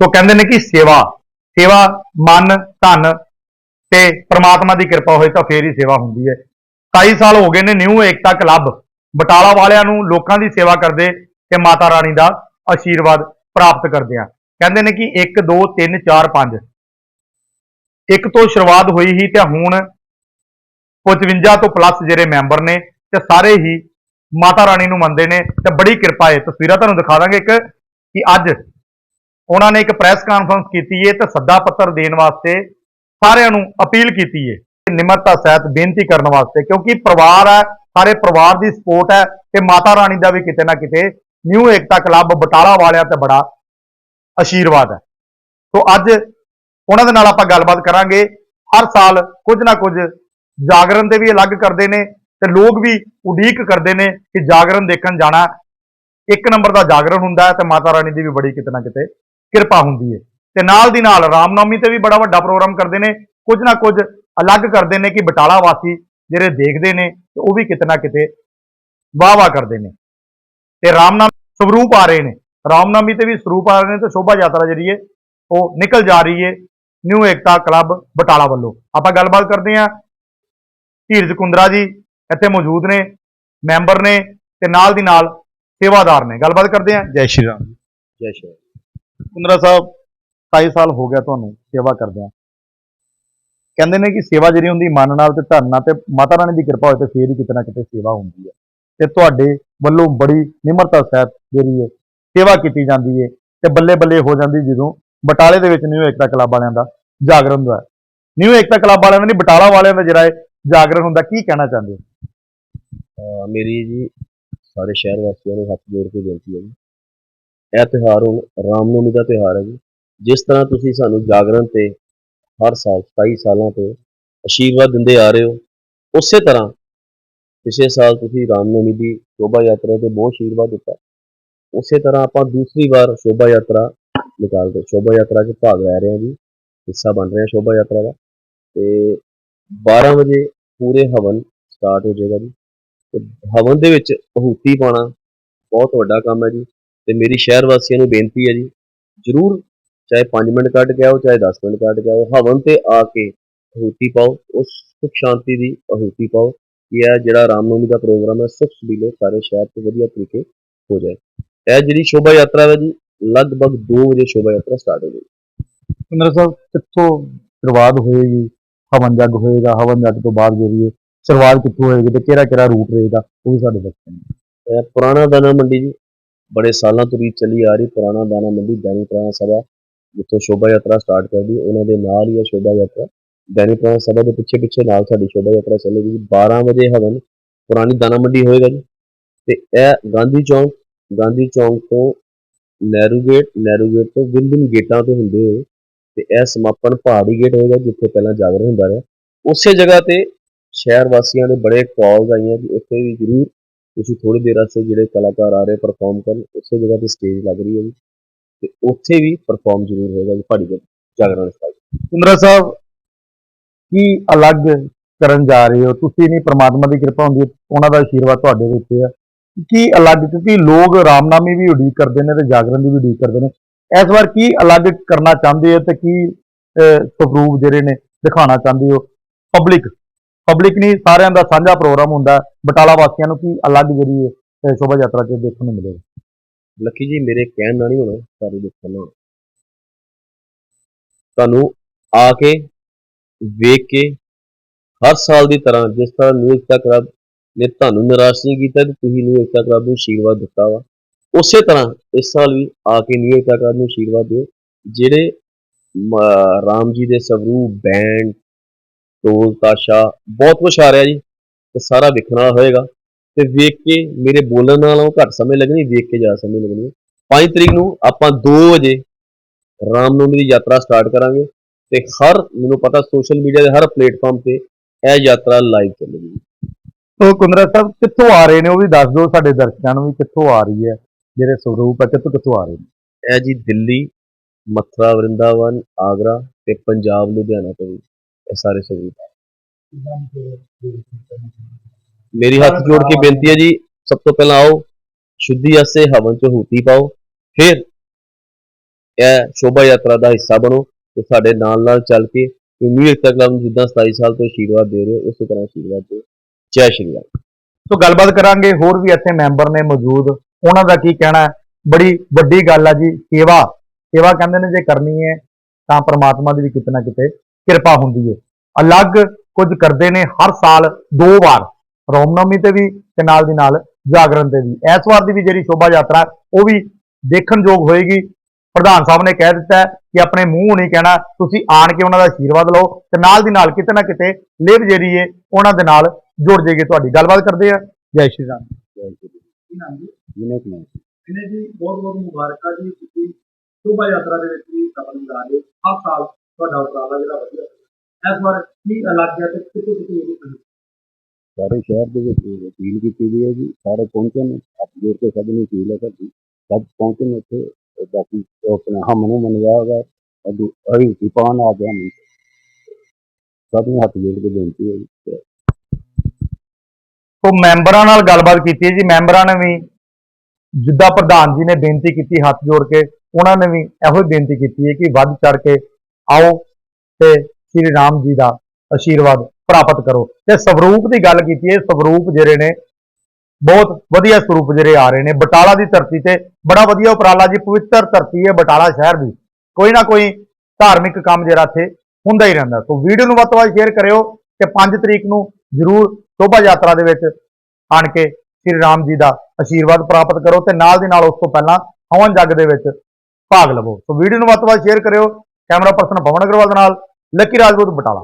ਸੋ ਕਹਿੰਦੇ ਨੇ ਕਿ ਸੇਵਾ ਸੇਵਾ ਮਨ, ਧਨ ਤੇ ਪ੍ਰਮਾਤਮਾ ਦੀ ਕਿਰਪਾ ਹੋਏ ਤਾਂ ਫੇਰ ਹੀ ਸੇਵਾ ਹੁੰਦੀ ਹੈ। 27 ਸਾਲ ਹੋ ਗਏ ਨੇ ਨਿਊ ਏਕਤਾ ਕਲੱਬ, ਬਟਾਲਾ ਵਾਲਿਆਂ ਨੂੰ ਲੋਕਾਂ ਦੀ ਸੇਵਾ ਕਰਦੇ ਤੇ ਮਾਤਾ ਰਾਣੀ ਦਾ ਆਸ਼ੀਰਵਾਦ ਪ੍ਰਾਪਤ ਕਰਦੇ ਆ। ਕਹਿੰਦੇ ਨੇ ਕਿ 1 2 3 4 5 ਇੱਕ ਤੋਂ ਸ਼ੁਰੂਆਤ ਹੋਈ ਹੀ ਤੇ ਹੁਣ 55 ਤੋਂ ਪਲੱਸ ਜਿਹੜੇ ਮੈਂਬਰ ਨੇ ਤੇ ਸਾਰੇ ਹੀ ਮਾਤਾ ਰਾਣੀ ਨੂੰ ਮੰਨਦੇ ਨੇ ਤੇ ਬੜੀ ਕਿਰਪਾ ਹੈ। ਤਸਵੀਰਾਂ ਤੁਹਾਨੂੰ ਦਿਖਾ ਦਾਂਗੇ ਇੱਕ ਕਿ ਅੱਜ ਉਹਨਾਂ ਨੇ ਇੱਕ ਪ੍ਰੈਸ ਕਾਨਫਰੰਸ ਕੀਤੀ ਹੈ ਤੇ ਸੱਦਾ ਪੱਤਰ ਦੇਣ ਵਾਸਤੇ ਸਾਰਿਆਂ ਨੂੰ ਅਪੀਲ ਕੀਤੀ ਹੈ ਨਿਮਰਤਾ ਸਹਿਤ ਬੇਨਤੀ ਕਰਨ ਵਾਸਤੇ, ਕਿਉਂਕਿ ਪਰਿਵਾਰ ਹੈ, ਸਾਰੇ ਪਰਿਵਾਰ ਦੀ ਸਪੋਰਟ ਹੈ ਤੇ ਮਾਤਾ ਰਾਣੀ ਦਾ ਵੀ ਕਿਤੇ ਨਾ ਕਿਤੇ ਨਿਊ ਏਕਤਾ ਕਲੱਬ ਬਟਾਲਾ ਵਾਲਿਆਂ ਤੇ ਬੜਾ ਆਸ਼ੀਰਵਾਦ ਹੈ। ਸੋ ਅੱਜ ਉਹਨਾਂ ਦੇ ਨਾਲ ਆਪਾਂ ਗੱਲਬਾਤ ਕਰਾਂਗੇ। ਹਰ ਸਾਲ ਕੁਝ ਨਾ ਕੁਝ ਜਾਗਰਣ ਦੇ ਵੀ ਅਲੱਗ ਕਰਦੇ ਨੇ ਤੇ ਲੋਕ ਵੀ ਉਡੀਕ ਕਰਦੇ ਨੇ ਕਿ ਜਾਗਰਣ ਦੇਖਣ ਜਾਣਾ ਇੱਕ ਨੰਬਰ ਦਾ ਜਾਗਰਣ ਹੁੰਦਾ ਹੈ ਤੇ ਮਾਤਾ ਰਾਣੀ ਦੀ ਵੀ ਬੜੀ ਕਿਤੇ ਨਾ ਕਿਤੇ ਕਿਰਪਾ ਹੁੰਦੀ ਹੈ ਤੇ ਨਾਲ ਦੀ ਨਾਲ ਰਾਮਨੌਮੀ ਤੇ ਵੀ ਬੜਾ ਵੱਡਾ ਪ੍ਰੋਗਰਾਮ ਕਰਦੇ ਨੇ। ਕੁਝ ਨਾ ਕੁਝ ਅਲੱਗ ਕਰਦੇ ਨੇ ਕਿ ਬਟਾਲਾ ਵਾਸੀ ਜਿਹੜੇ ਦੇਖਦੇ ਨੇ, ਤੇ ਉਹ ਵੀ ਕਿਤੇ ਨਾ ਕਿਤੇ ਵਾਹ ਵਾਹ ਕਰਦੇ ਨੇ। ਤੇ ਰਾਮਨਾਮੀ ਸਰੂਪ ਆ ਰਹੇ ਨੇ। ਰਾਮਨਾਮੀ ਤੇ ਵੀ ਸਰੂਪ ਆ ਰਹੇ ਨੇ ਤੇ ਸ਼ੋਭਾ ਯਾਤਰਾ ਜਿਹੜੀ ਹੈ ਉਹ ਨਿਕਲ ਜਾ ਰਹੀ ਹੈ ਨਿਊ ਏਕਤਾ ਕਲੱਬ ਬਟਾਲਾ ਵੱਲੋਂ। ਆਪਾਂ ਗੱਲਬਾਤ ਕਰਦੇ ਹਾਂ। ਧੀਰਜ ਕੁੰਦਰਾ ਜੀ ਇੱਥੇ ਮੌਜੂਦ ਨੇ, ਮੈਂਬਰ ਨੇ ਤੇ ਨਾਲ ਦੀ ਨਾਲ ਸੇਵਾਦਾਰ ਨੇ। ਗੱਲਬਾਤ ਕਰਦੇ ਹਾਂ। ਜੈ ਸ਼੍ਰੀ ਰਾਮ। ਜੈ ਸ਼੍ਰੀ ਰਾਮ। ਕੁੰਦਰਾ ਸਾਹਿਬ 27 ਸਾਲ ਹੋ ਗਿਆ ਤੁਹਾਨੂੰ ਸੇਵਾ ਕਰਦਿਆਂ ਕਹਿੰਦੇ ਨੇ ਕਿ ਸੇਵਾ ਜਿਹੜੀ ਹੁੰਦੀ, ਮਨ ਨਾਲ ਤੇ ਧਨ ਨਾਲ ਤੇ ਮਾਤਾ ਰਾਣੀ ਦੀ ਕਿਰਪਾ ਹੋਏ ਤੇ ਫੇਰ ਹੀ ਕਿਤੇ ਨਾ ਕਿਤੇ ਸੇਵਾ ਹੁੰਦੀ ਹੈ। ਤੇ ਤੁਹਾਡੇ ਵੱਲੋਂ ਬੜੀ ਨਿਮਰਤਾ ਸਹਿਤ ਜਿਹੜੀ ਹੈ ਸੇਵਾ ਕੀਤੀ ਜਾਂਦੀ ਹੈ ਤੇ ਬੱਲੇ ਬੱਲੇ ਹੋ ਜਾਂਦੀ ਜਦੋਂ ਬਟਾਲੇ ਦੇ ਵਿੱਚ ਨਿਊ ਏਕਤਾ ਕਲੱਬ ਵਾਲਿਆਂ ਦਾ ਜਾਗਰਣ ਹੁੰਦਾ ਨਿਊ ਏਕਤਾ ਕਲੱਬ ਵਾਲਿਆਂ ਦਾ ਨਹੀਂ, ਬਟਾਲਾ ਵਾਲਿਆਂ ਦਾ ਜਿਹੜਾ ਹੈ ਜਾਗਰਣ ਹੁੰਦਾ, ਕੀ ਕਹਿਣਾ ਚਾਹੁੰਦੇ ਹੋ? ਮੇਰੀ ਜੀ, ਸਾਰੇ ਸ਼ਹਿਰ ਵਾਸੀਆਂ ਨੂੰ ਹੱਥ ਜੋੜ ਕੇ ਬੇਨਤੀ ਹੈ ਜੀ। ਇਹ ਤਿਉਹਾਰ ਹੁਣ ਰਾਮਨੌਮੀ ਦਾ ਤਿਉਹਾਰ ਹੈ ਜੀ। ਜਿਸ ਤਰ੍ਹਾਂ ਤੁਸੀਂ ਸਾਨੂੰ ਜਾਗਰਣ ਤੇ ਹਰ ਸਾਲ 27 ਸਾਲਾਂ ਤੋਂ ਆਸ਼ੀਰਵਾਦ ਦਿੰਦੇ ਆ ਰਹੇ ਹੋ, ਉਸੇ ਤਰ੍ਹਾਂ ਪਿਛਲੇ ਸਾਲ ਤੁਸੀਂ ਰਾਮਨੌਮੀ ਦੀ ਸ਼ੋਭਾ ਯਾਤਰਾ ਤੇ ਬਹੁਤ ਆਸ਼ੀਰਵਾਦ ਦਿੱਤਾ। ਉਸੇ ਤਰ੍ਹਾਂ ਆਪਾਂ ਦੂਸਰੀ ਵਾਰ ਸ਼ੋਭਾ ਯਾਤਰਾ ਨਿਕਾਲਦੇ ਸ਼ੋਭਾ ਯਾਤਰਾ 'ਚ ਭਾਗ ਲੈ ਰਹੇ ਹਾਂ ਜੀ। ਹਿੱਸਾ ਬਣ ਰਹੇ ਹਾਂ ਸ਼ੋਭਾ ਯਾਤਰਾ ਦਾ। ਤੇ 12 ਵਜੇ ਪੂਰੇ ਹਵਨ ਸਟਾਰਟ ਹੋ ਜਾਏਗਾ ਜੀ। ਤੇ ਹਵਨ ਦੇ ਵਿੱਚ ਆਹੂਤੀ ਪਾਉਣਾ ਬਹੁਤ ਵੱਡਾ ਕੰਮ ਹੈ ਜੀ। ਤੇ ਮੇਰੀ ਸ਼ਹਿਰ ਵਾਸੀਆਂ ਨੂੰ ਬੇਨਤੀ ਹੈ ਜੀ ਜਰੂਰ ਚਾਹੇ 5 ਮਿੰਟ ਕੱਢ ਕੇ ਆਓ ਚਾਹੇ 10 ਮਿੰਟ ਕੱਢ ਕੇ ਆਓ ਹਵਨ ਤੇ ਆ ਕੇ ਆਹੂਤੀ ਪਾਓ ਉਸ ਸੁਖ ਸ਼ਾਂਤੀ ਦੀ ਆਹੂਤੀ ਪਾਓ ਇਹ ਜਿਹੜਾ ਰਾਮਨੌਮੀ ਦਾ ਪ੍ਰੋਗਰਾਮ ਹੈ ਸੁਖ ਸੁਬੀਲੇ ਸਾਰੇ ਸ਼ਹਿਰ 'ਚ ਵਧੀਆ ਤਰੀਕੇ ਹੋ ਜਾਏ। ਇਹ ਜਿਹੜੀ ਸ਼ੋਭਾ ਯਾਤਰਾ ਹੈ ਜੀ ਲਗਭਗ 2 ਵਜੇ ਸ਼ੋਭਾ ਯਾਤਰਾ ਸਟਾਰਟ ਹੋ ਜਾਏਗੀ। ਕੁੰਦਰਾ ਸਾਹਿਬ ਕਿੱਥੋਂ ਸ਼ੁਰੂਆਤ ਹੋਏਗੀ? ਹਵਨ ਜੱਗ ਹੋਏਗਾ ਹਵਨ ਜੱਗ ਤੋਂ ਬਾਅਦ ਜਿਹੜੀ ਸ਼ੁਰੂਆਤ ਕਿੱਥੋਂ ਹੋਏਗੀ ਤੇ ਕਿਹੜਾ ਕਿਹੜਾ ਰੂਟ ਰਹੇਗਾ ਉਹ ਵੀ ਸਾਡੇ ਦੱਸੋ ਇਹ ਪੁਰਾਣਾ ਦਾਣਾ ਮੰਡੀ ਜੀ ਬੜੇ ਸਾਲਾਂ ਤੋਂ ਰੀਤ ਚੱਲੀ ਆ ਰਹੀ, ਪੁਰਾਣਾ ਦਾਣਾ ਮੰਡੀ ਦੈਨਿਕ ਪੁਰਾਣਾ ਸਭਾ, ਜਿੱਥੋਂ ਸ਼ੋਭਾ ਯਾਤਰਾ ਸਟਾਰਟ ਕਰਦੀ ਉਹਨਾਂ ਦੇ ਨਾਲ ਹੀ ਇਹ ਸ਼ੋਭਾ ਯਾਤਰਾ। ਦੈਨਿਕ ਪੁਰਾਣਾ ਸਭਾ ਦੇ ਪਿੱਛੇ ਪਿੱਛੇ ਨਾਲ ਸਾਡੀ ਸ਼ੋਭਾ ਯਾਤਰਾ ਚੱਲੇਗੀ ਜੀ 12 ਵਜੇ ਹਵਨ ਪੁਰਾਣੀ ਦਾਣਾ ਮੰਡੀ ਹੋਏਗਾ ਜੀ ਤੇ ਇਹ ਗਾਂਧੀ ਚੌਂਕ ਗਾਂਧੀ ਚੌਂਕ ਤੋਂ ਨਹਿਰੂ ਗੇਟ ਨਹਿਰੂ ਗੇਟ ਤੋਂ ਵਿੰਨ ਗੇਟਾਂ ਤੋਂ ਹੁੰਦੇ ਹੋਏ ਤੇ ਇਹ ਸਮਾਪਨ ਪਹਾੜੀ ਗੇਟ ਹੋਏਗਾ, ਜਿੱਥੇ ਪਹਿਲਾਂ ਜਾਗਰ ਹੁੰਦਾ ਰਿਹਾ। ਉਸੇ ਜਗ੍ਹਾ ਤੇ ਸ਼ਹਿਰ ਵਾਸੀਆਂ ਦੇ ਬੜੇ ਕਾਲਸ ਆਈਆਂ ਕਿ ਉੱਥੇ ਵੀ ਜ਼ਰੂਰ ਤੁਸੀਂ ਥੋੜੀ ਦੇਰ ਵਾਸਤੇ ਜਿਹੜੇ ਕਲਾਕਾਰ ਆ ਰਹੇ ਪਰਫਾਰਮ ਕਰਨ ਉਸੇ ਜਗ੍ਹਾ ਤੇ ਸਟੇਜ ਲੱਗ ਰਹੀ ਹੈ ਜੀ। ਤੇ ਉੱਥੇ ਵੀ ਪਰਫਾਰਮ ਜ਼ਰੂਰ ਹੋਏਗਾ ਜੀ ਪਹਾੜੀ ਗੇਟ ਜਾਗਰਣ ਸਟਾਈਲ ਕੁੰਦਰਾ ਸਾਹਿਬ ਕੀ ਅਲੱਗ ਕਰਨ ਜਾ ਰਹੇ ਹੋ? ਤੁਸੀਂ ਨਹੀਂ ਪ੍ਰਮਾਤਮਾ ਦੀ ਕਿਰਪਾ ਹੁੰਦੀ ਹੈ ਉਹਨਾਂ ਦਾ ਆਸ਼ੀਰਵਾਦ ਤੁਹਾਡੇ ਦੇ ਉੱਤੇ ਆ। ਕੀ ਅਲੱਗ ਕਿਉਂਕਿ ਲੋਕ ਰਾਮਨਾਮੀ ਵੀ ਉਡੀਕ ਕਰਦੇ ਨੇ ਤੇ ਜਾਗਰਣ ਦੀ ਵੀ ਉਡੀਕ ਕਰਦੇ ਨੇ। ਇਸ ਵਾਰ ਕੀ ਅਲੱਗ ਕਰਨਾ ਚਾਹੁੰਦੇ ਹੋ ਤੇ ਕੀ ਅਹ, ਸਵਰੂਪ ਜਿਹੜੇ ਨੇ ਦਿਖਾਉਣਾ ਚਾਹੁੰਦੇ ਹੋ? ਪਬਲਿਕ ਪਬਲਿਕ ਨਹੀਂ ਸਾਰਿਆਂ ਦਾ ਸਾਂਝਾ ਪ੍ਰੋਗਰਾਮ ਹੁੰਦਾ ਬਟਾਲਾ ਵਾਸੀਆਂ ਨੂੰ ਕੀ ਅਲੱਗ ਜਿਹੜੀ ਸ਼ੋਭਾ ਯਾਤਰਾ 'ਚ ਦੇਖਣ ਨੂੰ ਮਿਲੇਗਾ? ਲੱਕੀ ਜੀ, ਮੇਰੇ ਕਹਿਣ ਨਾਲ ਨਹੀਂ ਹੋਣਾ, ਸਾਰੇ ਦੇਖਣ ਨਾਲ। ਤੁਹਾਨੂੰ ਆ ਕੇ ਵੇਖ ਕੇ ਹਰ ਸਾਲ ਦੀ ਤਰ੍ਹਾਂ ਜਿਸ ਤਰ੍ਹਾਂ ਨਿਊ ਏਕਤਾ ਰੱਬ ਨੇ ਤੁਹਾਨੂੰ ਨਿਰਾਸ਼ ਨਹੀਂ ਕੀਤਾ ਤੇ ਤੁਸੀਂ ਨਿਊ ਏਕਤਾ ਰੱਬ ਨੂੰ ਆਸ਼ੀਰਵਾਦ ਦਿੱਤਾ ਵਾ। ਉਸੇ ਤਰ੍ਹਾਂ ਇਸ ਸਾਲ ਵੀ ਆ ਕੇ ਨਿਊ ਏਕਤਾ ਰੱਬ ਨੂੰ ਆਸ਼ੀਰਵਾਦ ਦਿਓ। ਜਿਹੜੇ ਰਾਮ ਜੀ ਦੇ ਸਵਰੂਪ, ਬੈਂਡ ਢੋਲ ਤਾਸ਼ਾ ਬਹੁਤ ਕੁਛ ਆ ਰਿਹਾ ਜੀ। ਤੇ ਸਾਰਾ ਵਿਖਣਾ ਹੋਏਗਾ। ਤੇ ਵੇਖ ਕੇ ਮੇਰੇ ਬੋਲਣ ਨਾਲੋਂ ਘੱਟ ਸਮੇਂ ਲੱਗਣੀ ਵੇਖ ਕੇ ਜ਼ਿਆਦਾ ਸਮੇਂ ਲੱਗਣੀ। 5 ਤਰੀਕ ਨੂੰ ਆਪਾਂ 2 ਵਜੇ ਰਾਮਨੌਮੀ ਦੀ ਯਾਤਰਾ ਸਟਾਰਟ ਕਰਾਂਗੇ। ਤੇ ਹਰ ਮੈਨੂੰ ਪਤਾ ਸੋਸ਼ਲ ਮੀਡੀਆ ਦੇ ਹਰ ਪਲੇਟਫਾਰਮ ਤੇ ਇਹ ਯਾਤਰਾ ਲਾਈਵ ਚੱਲੇਗੀ। ਸੋ ਕੁੰਦਰਾ ਸਾਹਿਬ ਕਿੱਥੋਂ ਆ ਰਹੇ ਨੇ? ਉਹ ਵੀ ਦੱਸ ਦਿਓ ਸਾਡੇ ਦਰਸ਼ਕਾਂ ਨੂੰ ਵੀ ਕਿੱਥੋਂ ਆ ਰਹੀ ਹੈ। ਜਿਹੜੇ ਸਵਰੂਪ ਹੈ ਕਿੱਥੋਂ ਕਿੱਥੋਂ ਆ ਰਹੇ ਨੇ? ਇਹ ਜੀ ਦਿੱਲੀ ਮਥੁਰਾ ਵਰਿੰਦਾਵਨ ਆਗਰਾ ਤੇ ਪੰਜਾਬ ਲੁਧਿਆਣਾ ਤੋਂ ਵੀ ਇਹ ਸਾਰੇ ਸਬੂਤ ਮੇਰੀ ਹੱਥ ਜੋੜ ਕੇ ਬੇਨਤੀ ਹੈ ਜੀ ਸਭ ਤੋਂ ਪਹਿਲਾਂ ਆਓ ਸ਼ੁੱਧੀ ਵਾਸਤੇ ਹਵਨ ਚ ਹੂਤੀ ਪਾਓ ਫਿਰ ਇਹ ਸ਼ੋਭਾ ਯਾਤਰਾ ਦਾ ਹਿੱਸਾ ਬਣੋ ਤੇ ਸਾਡੇ ਨਾਲ ਨਾਲ ਚੱਲ ਕੇ ਉਮੀਦ ਤੱਕ ਨੂੰ ਜਿੱਦਾਂ 27 ਸਾਲ ਤੋਂ ਆਸ਼ੀਰਵਾਦ ਦੇ ਰਹੇ ਹੋ ਉਸੇ ਤਰ੍ਹਾਂ ਆਸ਼ੀਰਵਾਦ ਦਿਓ। ਜੈ ਸ਼੍ਰੀ ਰਾਮ। ਸੋ ਗੱਲਬਾਤ ਕਰਾਂਗੇ ਹੋਰ ਵੀ ਇੱਥੇ ਮੈਂਬਰ ਨੇ ਮੌਜੂਦ ਉਹਨਾਂ ਦਾ ਕੀ ਕਹਿਣਾ ਹੈ? ਬੜੀ ਵੱਡੀ ਗੱਲ ਆ ਜੀ ਸੇਵਾ। ਸੇਵਾ ਕਹਿੰਦੇ ਨੇ ਜੇ ਕਰਨੀ ਹੈ ਤਾਂ ਪ੍ਰਮਾਤਮਾ ਦੀ ਵੀ ਕਿਤੇ ਨਾ ਕਿਤੇ ਕਿਰਪਾ ਹੁੰਦੀ ਹੈ ਅਲੱਗ ਕੁਝ ਕਰਦੇ ਨੇ ਹਰ ਸਾਲ ਦੋ ਵਾਰ। ਰੋਮਨਵਮੀ ਤੇ ਵੀ ਤੇ ਨਾਲ ਦੀ ਨਾਲ ਜਾਗਰਣ ਤੇ ਵੀ। ਇਸ ਵਾਰ ਦੀ ਵੀ ਜਿਹੜੀ ਸ਼ੋਭਾ ਯਾਤਰਾ ਉਹ ਵੀ ਦੇਖਣਯੋਗ ਹੋਏਗੀ। ਪ੍ਰਧਾਨ ਸਾਹਿਬ ਨੇ ਕਹਿ ਦਿੱਤਾ ਕਿ ਆਪਣੇ ਮੂੰਹ ਨਹੀਂ ਕਹਿਣਾ ਤੁਸੀਂ ਆਣ ਕੇ ਉਹਨਾਂ ਦਾ ਆਸ਼ੀਰਵਾਦ ਲਓ ਤੇ ਨਾਲ ਦੀ ਨਾਲ ਕਿਤੇ ਨਾ ਕਿਤੇ ਲਿਵ ਜਿਹੜੀ ਹੈ ਉਹਨਾਂ ਦੇ ਨਾਲ ਜੁੜ ਜਾਏਗੀ ਤੁਹਾਡੀ ਗੱਲਬਾਤ ਕਰਦੇ ਆ। ਜੈ ਸ਼੍ਰੀ ਰਾਮ। ਜੈ ਸ਼੍ਰੀ ਰਾਮ। ਜਿਨੇ ਕਿ ਜੀ ਬਹੁਤ ਬਹੁਤ ਮੁਬਾਰਕਾਂ ਜੀ। ਤੁਸੀਂ ਸ਼ੋਭਾ ਯਾਤਰਾ ਦੇ ਵਿੱਚ ਵੀ ਸਫਲ ਜਾ ਰਹੇ। ਹਰ ਸਾਲ ਤੁਹਾਡਾ ਉਪਰਾਲਾ ਜਿਹੜਾ। ਇਸ ਵਾਰ ਕੀ ਅਲੱਗ ਹੈ ਤੇ ਕਿਤੇ ਕਿਤੇ ਇਹਦੀ ਕਮੀ ਸਾਰੇ ਸ਼ਹਿਰ ਦੇ ਵਿੱਚ ਅਪੀਲ ਕੀਤੀ ਗਈ ਹੈ ਜੀ ਸਾਰੇ ਪਹੁੰਚਣ ਹੱਥ ਜੋੜ ਕੇ ਸਭ ਨੂੰ ਅਪੀਲ ਹੈ ਸਾਡੀ ਸਭ ਪਹੁੰਚਣ ਉੱਥੇ ਤੇ ਬਾਕੀ ਆਪਣਾ ਹਮ ਨੂੰ ਮੰਨਿਆ ਹੋਗਾ ਅਭੀ ਅਭੀ ਦੀਪਾਨ ਆ ਗਿਆ ਨਹੀਂ। ਸਭ ਨੂੰ ਹੱਥ ਜੋੜ ਕੇ ਬੇਨਤੀ ਹੈ ਜੀ। ਤੋਂ ਮੈਂਬਰਾਂ ਨਾਲ ਗੱਲਬਾਤ ਕੀਤੀ ਹੈ ਜੀ ਮੈਂਬਰਾਂ ਨੇ ਵੀ ਜਿੱਦਾਂ ਪ੍ਰਧਾਨ ਜੀ ਨੇ ਬੇਨਤੀ ਕੀਤੀ ਹੱਥ ਜੋੜ ਕੇ ਉਹਨਾਂ ਨੇ ਵੀ ਇਹੋ ਹੀ ਬੇਨਤੀ ਕੀਤੀ ਹੈ ਕਿ ਵੱਧ ਚੜ ਕੇ ਆਓ ਤੇ ਸ੍ਰੀ ਰਾਮ ਜੀ ਦਾ ਆਸ਼ੀਰਵਾਦ ਪ੍ਰਾਪਤ ਕਰੋ। ਤੇ ਸਵਰੂਪ ਦੀ ਗੱਲ ਕੀਤੀ ਹੈ, ਸਵਰੂਪ ਜਿਹੜੇ ਨੇ, ਬਹੁਤ ਵਧੀਆ ਸਰੂਪ ਜਿਹੜੇ ਆ ਰਹੇ ਨੇ। ਬਟਾਲਾ ਦੀ ਧਰਤੀ ਤੇ ਬੜਾ ਵਧੀਆ ਉਪਰਾਲਾ ਜੀ, ਪਵਿੱਤਰ ਧਰਤੀ ਹੈ ਬਟਾਲਾ ਸ਼ਹਿਰ ਦੀ। ਕੋਈ ਨਾ ਕੋਈ ਧਾਰਮਿਕ ਕੰਮ ਜਿਹੜਾ ਇੱਥੇ ਹੁੰਦਾ ਹੀ ਰਹਿੰਦਾ। ਸੋ ਵੀਡੀਓ ਨੂੰ ਵੱਧ ਤੋਂ ਵੱਧ ਸ਼ੇਅਰ ਕਰਿਓ ਤੇ 5 ਤਰੀਕ ਨੂੰ ਜ਼ਰੂਰ ਸ਼ੋਭਾ ਯਾਤਰਾ ਦੇ ਵਿੱਚ ਆਣ ਕੇ ਸ੍ਰੀ ਰਾਮ ਜੀ ਦਾ ਆਸ਼ੀਰਵਾਦ ਪ੍ਰਾਪਤ ਕਰੋ ਤੇ ਨਾਲ ਦੀ ਨਾਲ ਉਸ ਤੋਂ ਪਹਿਲਾਂ ਹਵਨ ਜੱਗ ਦੇ ਵਿੱਚ ਭਾਗ ਲਵੋ। ਸੋ ਵੀਡੀਓ ਨੂੰ ਵੱਧ ਤੋਂ ਵੱਧ ਸ਼ੇਅਰ ਕਰਿਓ। ਕੈਮਰਾ ਪਰਸਨ ਪਵਨ ਅਗਰਵਾਲ ਦੇ ਨਾਲ। ਲੱਕੀ ਰਾਜਪੂਤ ਬਟਾਲਾ।